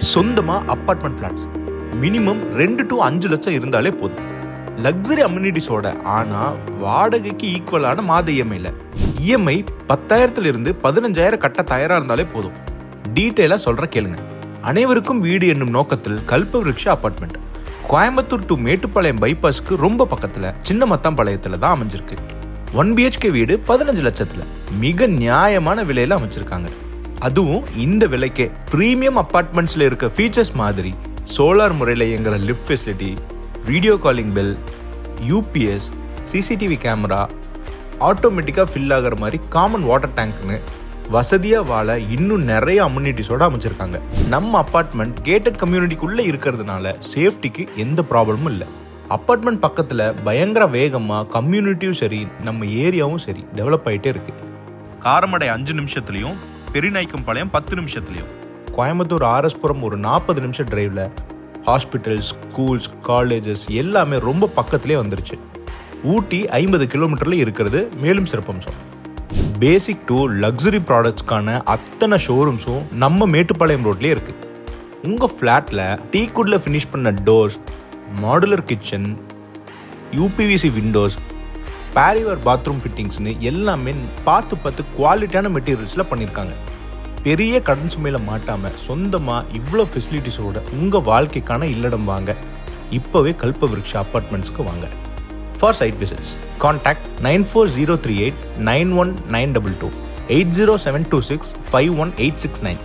சொந்தமாக apartment flats minimum ரெண்டு to அஞ்சு லட்சம் இருந்தாலே போதும். லக்ஸரி அம்யூனிட்டிஸோட ஆனால் வாடகைக்கு ஈக்குவலான மாத இஎம்ஐ இஎம்ஐல இஎம்ஐ பத்தாயிரத்துல இருந்து பதினஞ்சாயிரம் கட்ட தயாராக இருந்தாலே போதும். டீட்டெயிலாக சொல்கிற கேளுங்க. அனைவருக்கும் வீடு என்னும் நோக்கத்தில் கல்ப கல்பவருஷ அப்பார்ட்மெண்ட் கோயம்புத்தூர் டு மேட்டுப்பாளையம் பைபாஸ்க்கு ரொம்ப பக்கத்தில் சின்ன மத்தாம்பாளையத்தில் தான் அமைஞ்சிருக்கு. ஒன் பிஹெச்கே வீடு பதினஞ்சு லட்சத்தில். மிக நியாயமான விலையில் அமைச்சிருக்காங்க. அதுவும் இந்த விலைக்கே. ப்ரீமியம் அப்பார்ட்மெண்ட்ஸில் இருக்க ஃபீச்சர்ஸ் மாதிரி சோலார் முறையில் இயங்குற lift facility video calling bell UPS CCTV camera ஆட்டோமேட்டிக்காக ஃபில் ஆகிற மாதிரி காமன் வாட்டர் டேங்க்னு வசதியாக வாழ இன்னும் நிறைய அம்யூனிட்டிஸோட அமைச்சிருக்காங்க. நம்ம அப்பார்ட்மெண்ட் கேட்டட் கம்யூனிட்டிக்குள்ளே இருக்கிறதுனால சேஃப்டிக்கு எந்த ப்ராப்ளமும் இல்லை. அப்பார்ட்மெண்ட் பக்கத்தில் பயங்கர வேகமாக கம்யூனிட்டியும் சரி நம்ம ஏரியாவும் சரி டெவலப் ஆகிட்டே இருக்குது காரமடை அஞ்சு நிமிஷத்துலையும் பெருநாய்க்கும் பாளையம் பத்து நிமிஷத்துலையும் கோயம்புத்தூர் ஆர்எஸ்புரம் ஒரு நாற்பது நிமிஷம் டிரைவில் ஹாஸ்பிட்டல்ஸ் ஸ்கூல்ஸ் காலேஜஸ் எல்லாமே ரொம்ப பக்கத்திலே வந்துருச்சு. ஊட்டி ஐம்பது கிலோமீட்டரில் இருக்கிறது மேலும் சிறப்பம்சம் பேசிக் டு லக்ஸரி ப்ராடக்ட்ஸ்க்கான அத்தனை ஷோரூம்ஸும் நம்ம மேட்டுப்பாளையம் ரோட்லேயே இருக்குது உங்கள் ஃப்ளாட்டில் டீக்குட்டில் ஃபினிஷ் பண்ண doors modular kitchen UPVC windows Parryware bathroom ஃபிட்டிங்ஸ்னு எல்லாமே பார்த்து பார்த்து குவாலிட்டியான மெட்டீரியல்ஸில் பண்ணியிருக்காங்க. பெரிய கடன் சுமையில் மாட்டாமல் சொந்தமாக இவ்வளோ ஃபெசிலிட்டிஸோட உங்கள் வாழ்க்கைக்கான இல்லடம் வாங்க. இப்போவே கல்ப விருட்ச அப்பார்ட்மெண்ட்ஸ்க்கு வாங்க. For site visits contact nine four zero three eight nine one nine double two eight zero seven two six five one eight six nine